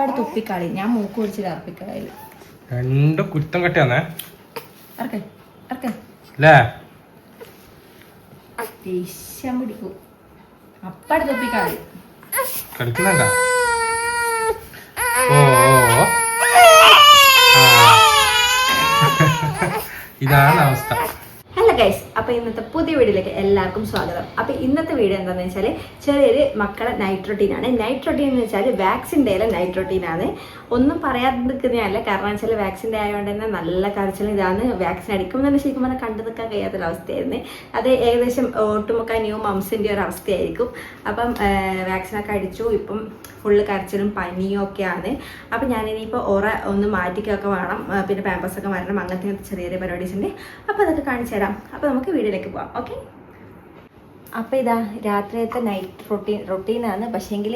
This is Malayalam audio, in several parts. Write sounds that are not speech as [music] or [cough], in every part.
അപ്പാട് തുപ്പിക്കളി. ഞാൻ മൂക്ക് പിടിച്ച് കറപ്പിക്കളയിൽ രണ്ട് കുരുത്തം കെട്ടിയാന്നേ? ഇറക്ക ഇറക്ക. അല്ലേ ദേഷ്യം പിടിക്കൂ. അപ്പാട് തുപ്പിക്കളി. കളിക്കുന്നുണ്ട? ഓ. [laughs] ഇതാണ് അവസ്ഥ. ഗൈസ് അപ്പൊ ഇന്നത്തെ പുതിയ വീഡിയോയിലേക്ക് എല്ലാവർക്കും സ്വാഗതം. അപ്പൊ ഇന്നത്തെ വീഡിയോ എന്താണെന്ന് വെച്ചാൽ ചെറിയൊരു മക്കളെ നൈറ്റ് റൊട്ടീൻ ആണ്. നൈറ്റ് റൊട്ടീൻ എന്ന് വെച്ചാൽ വാക്സിൻ ഡേയിലെ നൈറ്റ് റൊട്ടീൻ ആണ്. ഒന്നും പറയാതിരിക്കുന്നതല്ല. കാരണം വെച്ചാൽ വാക്സിൻ ഡേ ആയതുകൊണ്ട് തന്നെ നല്ല കരച്ചിലും ഇതാണ്. വാക്സിൻ അടിക്കുമ്പോൾ തന്നെ ശരിക്കും പറഞ്ഞാൽ കണ്ടു നിൽക്കാൻ കഴിയാത്തൊരവസ്ഥയായിരുന്നു അത് ഏകദേശം ഒട്ടുമുക്ക ന്യൂ മംസിന്റെ ഒരു അവസ്ഥയായിരിക്കും. അപ്പം വാക്സിനൊക്കെ അടിച്ചു. ഇപ്പം ഫുള്ള് കരച്ചിലും പനിയും ഒക്കെയാണ്. അപ്പം ഞാനിനിയിപ്പോൾ ഓറ ഒന്ന് മാറ്റിക്കൊക്കെ വേണം. പിന്നെ പാമ്പസ് ഒക്കെ മാറണം അങ്ങനത്തെ ചെറിയ ചെറിയ പരിപാടീസ് ഉണ്ട്. അപ്പോൾ അതൊക്കെ കാണിച്ചു തരാം. അപ്പോൾ നമുക്ക് വീഡിയോയിലേക്ക് പോവാം ഓക്കെ? അപ്പോൾ ഇതാ രാത്രിയത്തെ നൈറ്റ് റൊട്ടീൻ റൊട്ടീനാണ് പക്ഷേങ്കിൽ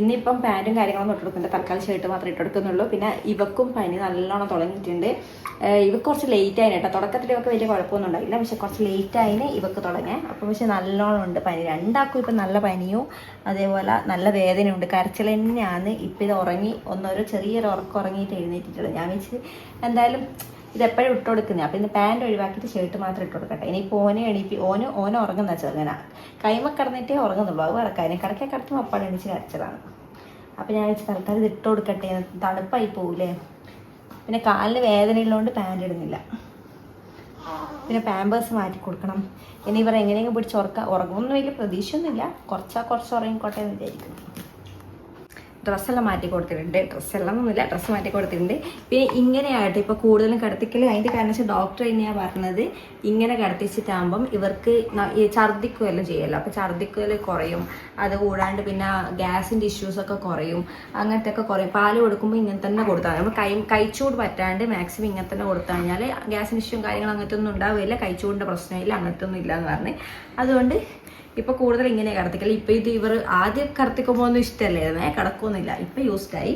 ഇന്നിപ്പം പാന്റും കാര്യങ്ങളൊന്നും ഇട്ടെടുക്കുന്നുണ്ട് തൽക്കാലം ഷർട്ട് മാത്രമേ ഇട്ടെടുക്കുന്നുള്ളൂ പിന്നെ ഇവക്കും പനി നല്ലോണം തുടങ്ങിയിട്ടുണ്ട്. ഇവക്ക് കുറച്ച് ലേറ്റ് ആയിന് കേട്ടോ. തുടക്കത്തിൽ ഇവക്ക് വലിയ കുഴപ്പമൊന്നും ഉണ്ടായില്ല. പക്ഷെ കുറച്ച് ലേറ്റ് ആയിന് ഇവക്ക് തുടങ്ങി അപ്പം പക്ഷെ നല്ലോണം ഉണ്ട് പനി. രണ്ടാൾക്കും ഇപ്പം നല്ല പനിയും അതേപോലെ നല്ല വേദനയുണ്ട്. കരച്ചിൽ തന്നെയാണ്. ഇപ്പം ഇത് ഉറങ്ങി ഒന്നൊരു ചെറിയൊരു ഉറക്കം ഉറങ്ങിയിട്ട് എഴുന്നേറ്റിട്ടുള്ളത്. ഞാൻ വെച്ച് എന്തായാലും ഇതെപ്പോഴും ഇട്ട് കൊടുക്കുന്നത് അപ്പം ഇന്ന് പാന്റ് ഒഴിവാക്കിയിട്ട് ഷർട്ട് മാത്രം ഇട്ട് കൊടുക്കട്ടെ. ഇനിയിപ്പോൾ ഓനെ എണീപ്പി ഓന് ഓന ഉറങ്ങുന്ന ചെറുങ്ങനെ. കൈമ കടന്നിട്ടേ ഉറങ്ങുന്നുള്ളൂ. അത് വറക്കാനും കിടക്കാൻ കിടക്കെ അപ്പാട് എണീച്ച് കരച്ചതാണ്. അപ്പം ഞാൻ വെച്ച് തൽക്കാലം ഇത് ഇട്ട് കൊടുക്കട്ടെ. തണുപ്പായി പോകൂലേ പിന്നെ കാലിന് വേദന ഉള്ളതുകൊണ്ട് പാന്റ് ഇടുന്നില്ല. പിന്നെ പാമ്പേഴ്സ് മാറ്റി കൊടുക്കണം. ഇനി ഇവർ എങ്ങനെയെങ്കിലും പിടിച്ച് ഉറക്കാം ഉറങ്ങുമെന്ന് വലിയ പ്രതീക്ഷയൊന്നുമില്ല. കുറച്ചാ കുറച്ച് ഉറങ്ങിക്കോട്ടെ എന്ന് വിചാരിക്കുന്നു. ഡ്രസ്സെല്ലാം മാറ്റി കൊടുത്തിട്ടുണ്ട്. ഡ്രസ്സെല്ലാം ഒന്നുമില്ല ഡ്രസ്സ് മാറ്റി കൊടുത്തിട്ടുണ്ട്. പിന്നെ ഇങ്ങനെയായിട്ട് ഇപ്പോൾ കൂടുതലും കിടത്തിക്കൽ അതിന്റെ കാരണം വെച്ചാൽ ഡോക്ടർ തന്നെയാണ് പറഞ്ഞത്. ഇങ്ങനെ കിടത്തിച്ചിട്ടാകുമ്പം ഇവർക്ക് ഛർദ്ദിക്കുകയെല്ലാം ചെയ്യല്ലോ. അപ്പോൾ ഛർദ്ദിക്കൽ കുറയും. അത് കൂടാണ്ട് പിന്നെ ഗ്യാസിന്റെ ഇഷ്യൂസൊക്കെ കുറയും. അങ്ങനത്തെ ഒക്കെ കുറയും. പാൽ കൊടുക്കുമ്പോൾ ഇങ്ങനെ തന്നെ കൊടുത്താൽ നമ്മൾ കൈ കൈച്ചൂട് പറ്റാണ്ട് മാക്സിമം ഇങ്ങനെ തന്നെ കൊടുത്തു കഴിഞ്ഞാൽ ഗ്യാസിന്റെ ഇഷ്യൂ കാര്യങ്ങൾ അങ്ങനത്തെ ഒന്നും ഉണ്ടാവില്ല. കൈച്ചൂടിന്റെ പ്രശ്നമില്ല അങ്ങനത്തെ ഒന്നും ഇല്ല എന്ന് പറഞ്ഞ്. അതുകൊണ്ട് ഇപ്പൊ കൂടുതൽ ഇങ്ങനെ കടത്തിക്കല്ലേ ഇപ്പൊ ഇത് ഇവർ ആദ്യം കടത്തിക്കുമ്പോൾ ഒന്നും ഇഷ്ടമല്ലായിരുന്നേ കിടക്കൊന്നുമില്ല ഇപ്പൊ ആയി.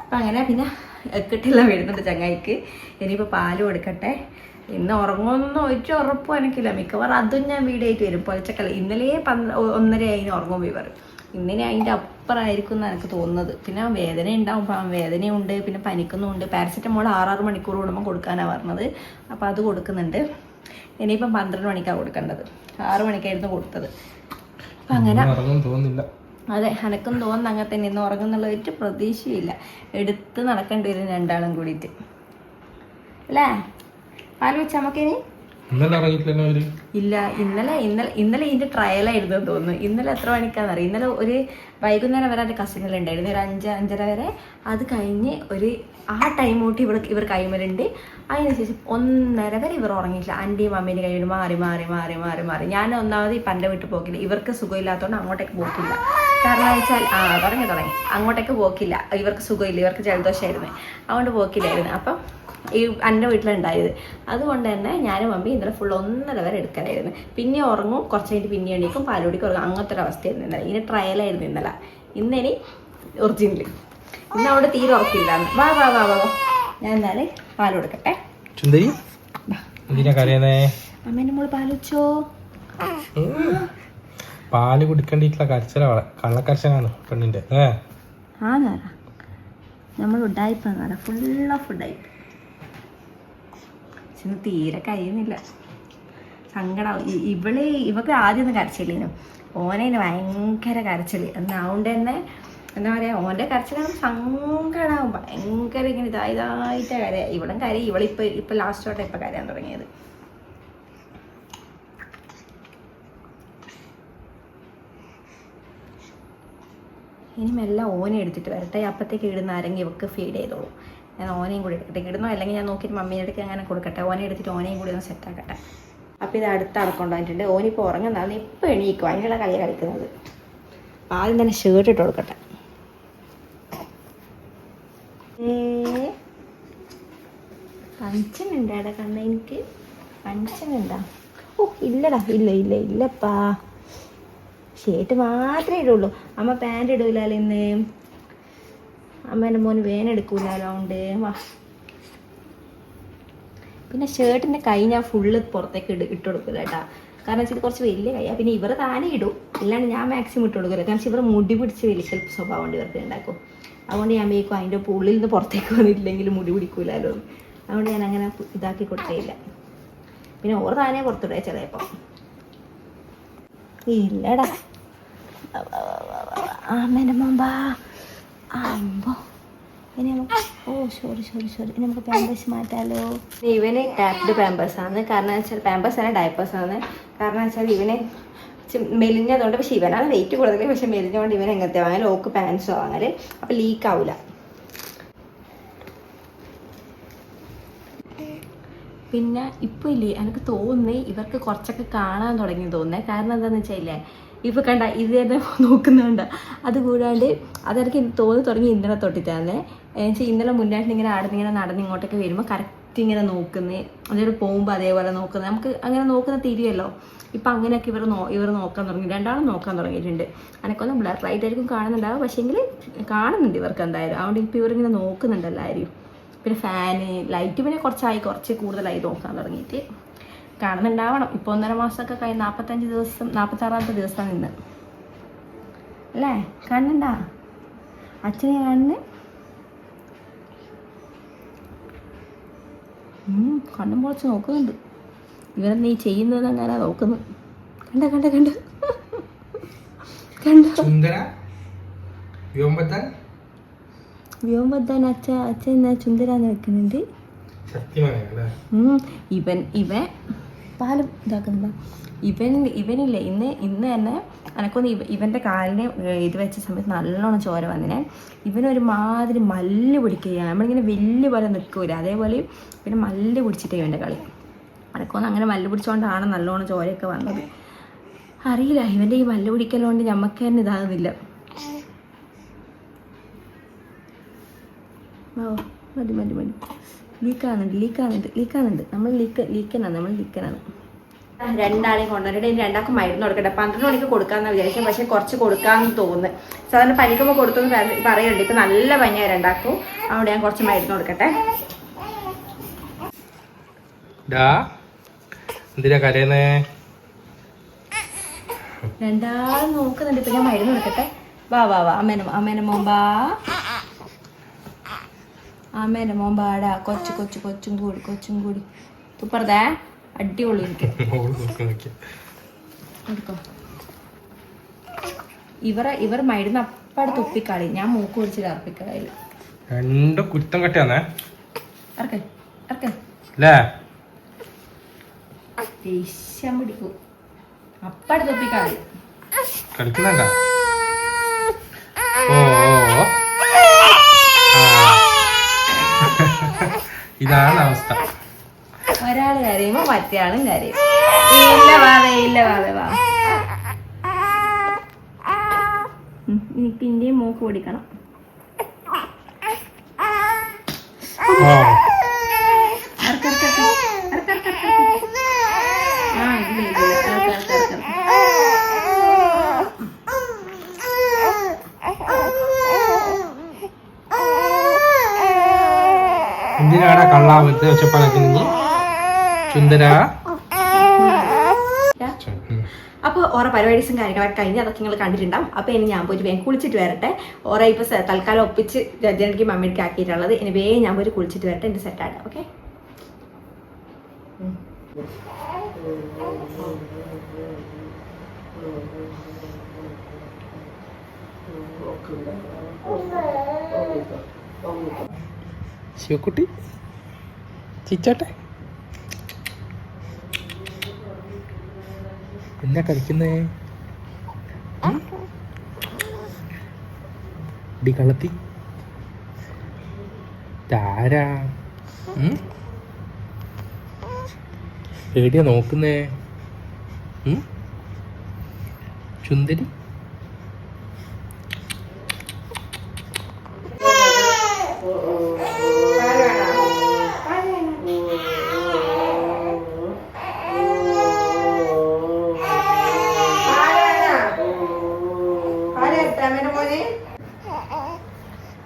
അപ്പൊ അങ്ങനെ പിന്നെ എക്കിട്ടെല്ലാം വരുന്നുണ്ട് ചങ്ങായിക്ക്. ഇനിയിപ്പോൾ പാൽ കൊടുക്കട്ടെ ഇന്ന് ഉറങ്ങുമെന്നൊന്നും ഒരു ഉറപ്പും എനിക്കില്ല. മിക്കവാറും അതും ഞാൻ വീടായിട്ട് വരും. പൊലച്ചക്കല്ല. ഇന്നലെ പന്ത്ര ഒന്നര അതിന് ഉറങ്ങും ഇവർ. ഇന്നിനെ അതിന്റെ അപ്പുറമായിരിക്കും എന്ന് എനിക്ക് തോന്നുന്നത്. പിന്നെ വേദന ഉണ്ടാവും വേദനയുണ്ട്. പിന്നെ പനിക്കുന്നുണ്ട്. പാരസെറ്റമോൾ ആറാറ് മണിക്കൂർ കൂടുമ്പോൾ കൊടുക്കാനാണ് പറഞ്ഞത്. അപ്പോൾ അത് കൊടുക്കുന്നുണ്ട്. ഇനിയിപ്പം പന്ത്രണ്ട് മണിക്കാണ് കൊടുക്കേണ്ടത്. ആറു മണിക്കായിരുന്നു കൊടുത്തത്. അപ്പം അങ്ങനെ തോന്നുന്നില്ല. അതെ എനക്കും തോന്നുന്നു അങ്ങനെ തന്നെ. ഇന്ന് ഉറങ്ങുന്നുള്ള ഒരു പ്രതീക്ഷയില്ല. എടുത്ത് നടക്കേണ്ടി വരും രണ്ടാളും കൂടിയിട്ട്. അല്ലേ? ആലോചിച്ചാൽ നമുക്കിനി ഇന്നലെ ഇറങ്ങിയിട്ടില്ല അവർ? ഇല്ല ഇന്നലെ ഇന്നലെ ഇന്നലെ ഇതിന്റെ എന്ന് തോന്നുന്നു. ഇന്നലെ എത്ര മണിക്കാന്ന് അറിയാം ഇന്നലെ ഒരു വൈകുന്നേരം വരെ എന്റെ കസിനിൽ ഉണ്ടായിരുന്നു. ഒരു അഞ്ച് അഞ്ചര വരെ. അത് കഴിഞ്ഞ് ഒരു ആ ടൈം തൊട്ട് ഇവർ ഇവർ കൈമലുണ്ട്. അതിനുശേഷം ഒന്നര വരെ ഇവർ ഉറങ്ങിയില്ല ആന്റിയും മമ്മീന്റെ കയ്യിൽ മാറി മാറി മാറി മാറി മാറി. ഞാൻ ഒന്നാമത് ഇപ്പം പന്റെ വീട്ടിൽ പോക്കില്ല. ഇവർക്ക് സുഖമില്ലാത്തതുകൊണ്ട് അങ്ങോട്ടേക്ക് പോക്കില്ല. കാരണം വെച്ചാൽ ആ തുടങ്ങി തുടങ്ങി. അങ്ങോട്ടേക്ക് പോക്കില്ല. ഇവർക്ക് സുഖമില്ല. ഇവർക്ക് ജലദോഷമായിരുന്നു അതുകൊണ്ട് പോക്കില്ലായിരുന്നു. അപ്പം ഈ എന്റെ വീട്ടിലുണ്ടായത്. അതുകൊണ്ട് തന്നെ ഞാനും മമ്മി ഇന്നലെ ഫുൾ ഒന്നര വരെ എടുക്കലായിരുന്നു. പിന്നെ ഉറങ്ങും കുറച്ച് കഴിഞ്ഞിട്ട് പിന്നെ എണീക്കും പാലുടിക്ക് ഉറങ്ങും. അങ്ങനത്തെ ഒരു അവസ്ഥയായിരുന്നു ഇന്നലെ ഇനി ട്രയലായിരുന്നു ഇന്നലെ. ഇന്നിനി ഒറിജിനൽ ഇന്ന് അവിടെ തീരെ ഉറക്കില്ല വാ വാ വാ വാ. ഞാൻ എന്നാൽ പാൽ കൊടുക്കട്ടെ. അമ്മേന്റെ മോൾ പാലുച്ചോ പാൽ കുടിക്കേണ്ടിട്ടുള്ള കരച്ചിലാണ് കള്ളക്കരച്ചനാണ് പെണ്ണിന്റെ. ഏ. ആ നേര നമ്മൾ ഉഡായിപ്പാന്ന് പറ. ഫുൾ ഓഫ് ഉഡായിപ്പ് പക്ഷെ തീരെ കഴിയുന്നില്ല. സങ്കടാവും. ഇ- ഇവൾ ഇവക്ക് ആദ്യം ഒന്നും കരച്ചില്ലേനു ഓനേന് ഭയങ്കര കരച്ചിൽ എന്നാവുകൊണ്ട് തന്നെ എന്താ പറയാ ഓന്റെ കരച്ചിലാണ് സങ്കടാവും. ഭയങ്കര ഇങ്ങനെ ഇതാ ഇതായിട്ട് കരയാ. ഇവളും കരയും. ഇവളിപ്പോൾ ഇപ്പം ലാസ്റ്റോട്ടെ ഇപ്പൊ കരയാൻ തുടങ്ങിയത്. ഇനി മെല്ലെ ഓനെ എടുത്തിട്ട് വരട്ടെ. അപ്പത്തേക്ക് ഇടുന്ന ആരെങ്കിലും ഇവക്ക് ഫീഡ് ചെയ്തോളൂ. ഞാൻ ഓനെയും കൂടി എടുക്കട്ടെ. ഇടുന്നോ അല്ലെങ്കിൽ ഞാൻ നോക്കിയിട്ട് മമ്മീന്റെ അടുത്ത് അങ്ങനെ കൊടുക്കട്ടെ? ഓനെ എടുത്തിട്ട് ഓനെയും കൂടി ഒന്ന് സെറ്റാക്കട്ടെ അപ്പോൾ ഇത് അടുത്ത് അടക്കൊണ്ടായിട്ടുണ്ട് ഓനിപ്പോൾ ഉറങ്ങുന്നതാണ് ഇപ്പോൾ എണീക്കും. അതിനുള്ള കളിയാണ് കളിക്കുന്നത്. ആദ്യം തന്നെ ഷർട്ട് ഇട്ട് കൊടുക്കട്ടെ. പഞ്ചനുണ്ട് അവിടെ കണ്ണ എനിക്ക്. പഞ്ചനുണ്ടാ ഓ ഇല്ലടാ. ഇല്ല ഇല്ല ഇല്ലപ്പാ. ഷേർട്ട് മാത്രമേ ഇടുള്ളൂ. അമ്മ പാന്റ് ഇടൂലല്ലോ ഇന്ന്? അമ്മേന്റെ മോന് വേനെടുക്കൂലല്ലോ ഉണ്ട് വാ പിന്നെ ഷർട്ടിന്റെ കൈ ഞാൻ ഫുള്ള് പുറത്തേക്ക് ഇട്ട് ഇട്ട് കൊടുക്കില്ല കേട്ടാ കാരണം വെച്ചാൽ കുറച്ച് വലിയ കൈയാ പിന്നെ ഇവർ താനെ ഇടും ഇല്ലാണ്ട് ഞാൻ മാക്സിമം ഇട്ട് കൊടുക്കില്ല കാരണം ഇവർ മുടി പിടിച്ച് വലിക്കൽ സ്വഭാവം ഉണ്ട് ഇവർക്ക് ഉണ്ടാക്കും അതുകൊണ്ട് ഞാൻ വേക്കും അതിന്റെ ഉള്ളിൽ നിന്ന് പുറത്തേക്ക് വന്നിട്ടില്ലെങ്കിൽ മുടി പിടിക്കൂലല്ലോ എന്ന്. അതുകൊണ്ട് ഞാൻ അങ്ങനെ ഇതാക്കി കൊടുത്തേയില്ല പിന്നെ ഓർ താനേ പുറത്തിടുക ചിലപ്പോൾ ഇല്ലടാ ആമേന്റെ മുമ്പാ അമ്പോ ഇനി നമുക്ക് ഓ സോറി സോറി സോറി ഇനി നമുക്ക് പാമ്പേഴ്സ് മാറ്റാലോ? ഇവന് ടാപ്ഡ് പാമ്പേഴ്സ് ആണ്. കാരണം വെച്ചാൽ പാമ്പേഴ്സ് ആണ് ഡയപ്പേഴ്സ് ആണ്. കാരണം വെച്ചാൽ ഇവന് മെലിഞ്ഞതുകൊണ്ട് പക്ഷെ ഇവനാണ് വെയിറ്റ് കൂടുതൽ പക്ഷെ മെലിഞ്ഞതുകൊണ്ട് ഇവൻ എങ്ങനത്തെ വാങ്ങൽ ഓക്ക് പാൻസ് വാങ്ങൽ. അപ്പം ലീക്ക് ആവില്ല പിന്നെ ഇപ്പൊ ഇല്ലേ എനിക്ക് തോന്നുന്നേ ഇവർക്ക് കുറച്ചൊക്കെ കാണാൻ തുടങ്ങി തോന്നുന്നേ. കാരണം എന്താണെന്ന് വെച്ചാൽ ഇപ്പൊ കണ്ട ഇത് തന്നെ [laughs] നോക്കുന്നുണ്ട്. അതുകൂടാണ്ട് അതെനിക്ക് തോന്നി തുടങ്ങി ഇന്നലെ തൊട്ടിട്ടാണ് എന്നുവെച്ചാൽ ഇന്നലെ മുന്നായിട്ട് ഇങ്ങനെ ആടുന്ന് ഇങ്ങനെ നടന്ന് ഇങ്ങോട്ടൊക്കെ വരുമ്പോൾ കറക്റ്റ് ഇങ്ങനെ നോക്കുന്നത് അതൊരു പോകുമ്പോൾ അതേപോലെ നോക്കുന്നത് നമുക്ക് അങ്ങനെ നോക്കുന്ന തിരിയല്ലോ. ഇപ്പം അങ്ങനെയൊക്കെ ഇവർ നോ ഇവർ നോക്കാൻ തുടങ്ങി. രണ്ടാളും നോക്കാൻ തുടങ്ങിയിട്ടുണ്ട്. എനിക്കൊന്ന് ബ്ലർ ലൈറ്റ് ആയിരിക്കും കാണുന്നുണ്ടാവും പക്ഷേങ്കിൽ കാണുന്നുണ്ട് ഇവർക്ക് എന്തായാലും. അതുകൊണ്ട് ഇപ്പോൾ ഇവരിങ്ങനെ നോക്കുന്നുണ്ട് എല്ലാവരും പിന്നെ ഫാന് ലൈറ്റ് പിന്നെ കുറച്ചായി കുറച്ച് കൂടുതലായി നോക്കാൻ തുടങ്ങിയിട്ട്. കാണുന്നുണ്ടാവണം. ഇപ്പോൾ ഒന്നര മാസമൊക്കെ കഴിഞ്ഞ് നാൽപ്പത്തഞ്ച് ദിവസം നാൽപ്പത്താറാമത്തെ ദിവസമാണ് ഇന്ന്. അല്ലേ? കാണുന്നുണ്ടാ അച്ഛനെ കാണുന്നു കണ്ണും പൊളിച്ച് നോക്കുന്നുണ്ട്. ഇവരെ നീ ചെയ്യുന്നത് അങ്ങനെ നോക്കുന്നു കണ്ട കണ്ട കണ്ട? കണ്ട? വ്യോമത്താൻ അച്ഛ അച്ഛൻ ചുന്ദരാന്ന് വെക്കുന്നുണ്ട്. ഇവൻ ഇവൻ പാലും ഇതാക്കുന്നത് ഇവൻ ഇവനില്ലേ ഇന്ന് ഇന്ന് തന്നെ എനക്കൊന്ന് ഇവ ഇവന്റെ കാലിന് ഇത് വെച്ച സമയത്ത് നല്ലോണം ചോര വന്നിനെ. ഇവനൊരു മാതിരി മല്ല് പിടിക്കുകയാണ്. നമ്മളിങ്ങനെ വലിയ പോലെ നിൽക്കൂല. അതേപോലെ പിന്നെ മല്ല് പിടിച്ചിട്ടേ ഇവന്റെ കളി. അനക്കൊന്ന് അങ്ങനെ മല്ല് പിടിച്ചുകൊണ്ടാണ് നല്ലോണം ചോരയൊക്കെ വന്നത്. അറിയില്ല ഇവന്റെ ഈ മല്ല് പിടിക്കലുകൊണ്ട് ഞമ്മക്ക് തന്നെ ഇതാകുന്നില്ല ഓ മതി മതി മതി. ലീക്കാകുന്നുണ്ട് ലീക്കാകുന്നുണ്ട് ലീക്കാകുന്നുണ്ട് നമ്മൾ ലീക്ക് ലീക്കനാണ് നമ്മൾ ലീക്കനാണ് രണ്ടാളെയും കൊണ്ടുവരട്ടെ ഇനി രണ്ടാൾക്കും മരുന്ന് കൊടുക്കട്ടെ. പന്ത്രണ്ട് മണിക്ക് കൊടുക്കാമെന്ന് വിചാരിക്കും പക്ഷെ കുറച്ച് കൊടുക്കാന്ന് തോന്നുന്നു. സാധാരണ പനിക്കുമ്പോൾ കൊടുത്തെന്ന് പറ- പറയുന്നുണ്ട്. ഇപ്പം നല്ല പനിയാണ് രണ്ടാക്കും അവിടെ ഞാൻ കുറച്ച് മരുന്ന് കൊടുക്കട്ടെ. ഡാ എന്തിനാ കരയുന്നേ? രണ്ടാളും നോക്കുന്നുണ്ട്. ഇപ്പൊ ഞാൻ മരുന്ന് കൊടുക്കട്ടെ. വാ വാ വാ. അമ്മേനെ അമ്മേനെ മോമ്പാ അമ്മേനെ പാടാ. കൊച്ചു കൊച്ചു കൊച്ചും കൂടി കൊച്ചും കൂടി. തുപ്പറതേ അടിപൊളി ഇവരെ ഇവർ മരുന്ന് അപ്പാട് തുപ്പിക്കളി. ഞാൻ മൂക്ക് പിടിച്ചിട്ട് അർപ്പിക്കളയിൽ രണ്ട് കുരുത്തം കെട്ടിയാന്നേ? ഇറക്ക ഇറക്ക. അല്ലേ? ദേഷ്യം പിടിക്കൂ. അപ്പാട് തുപ്പിക്കളി. കളിക്കുന്നുണ്ട? ഓ ഓ, ഓ. ആ. ഇതാണ് അവസ്ഥ. ഒരാൾ കരയുമ്പോ മറ്റേ ആളും കരയും. ഇല്ല വാവേ ഇല്ല വാവേ വാ. എനിക്ക് ഇന്ത്യയും മൂക്ക് പിടിക്കണം. ആ ഇല്ല ഇല്ല ഇല്ല. ഇറക്ക, ഇറക്ക, ഇറക്ക, ഇറക്ക. എന്തിനാടാ കള്ളാ ഒച്ചപ്പാടാക്കി ചുന്ദര യാ. അപ്പോൾ ഓരോ പരിപാടീസും കാര്യങ്ങളൊക്കെ കഴിഞ്ഞ് അതൊക്കെ നിങ്ങൾ കണ്ടിട്ടുണ്ടാവും. അപ്പോൾ ഇനി ഞാൻ പോയി വേഗം കുളിച്ചിട്ട് വരട്ടെ. ഓരോ ഇപ്പോൾ തൽക്കാലം ഒപ്പിച്ച് ജനക്ക് മമ്മിക്ക് ആക്കിയിട്ടുള്ളത്. ഇനി വേഗം ഞാൻ പോയി കുളിച്ചിട്ട് വരട്ടെ. എന്റെ സെറ്റായിട്ട് ഓക്കെ ശിവക്കുട്ടി ചിച്ചാട്ടെ എന്നാ കളിക്കുന്നേ? ഡി കളത്തി താരാ? എവിടെയാ നോക്കുന്നേ ഉം? ചുന്ദരി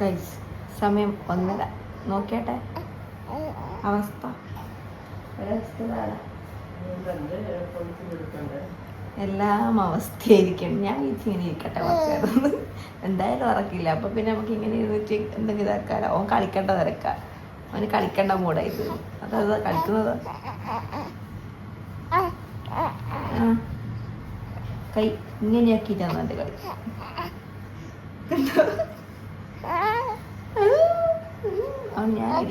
ഗൈസ് സമയം ഒന്നര. നോക്കിയാട്ടെ? അവസ്ഥ. എല്ലാം അവസ്ഥയായിരിക്കും. ഞാൻ ഇങ്ങനെ ഇരിക്കട്ടെ. എന്തായാലും ഉറക്കില്ല. അപ്പൊ പിന്നെ നമുക്ക് ഇങ്ങനെ ഇരുന്നിട്ട് എന്തെങ്കിലും ഇതാക്കാലോ ഓൻ കളിക്കേണ്ട തിരക്ക. അവന് കളിക്കേണ്ട മൂടായത് അതത് കളിക്കുന്നത്. കൈ ഇങ്ങനെയാക്കിയിട്ടാണ് എന്റെ കളി. കണ്ടോ? ഞാൻ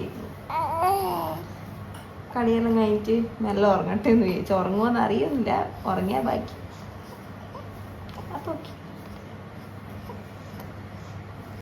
കളിയെല്ലാം കഴിഞ്ഞിട്ട് നല്ല ഉറങ്ങട്ടെ എന്ന് ചോദിച്ചു ഉറങ്ങുമെന്ന് അറിയുന്നില്ല. ഉറങ്ങിയാ ബാക്കി. അപ്പൊ ഓക്കെ.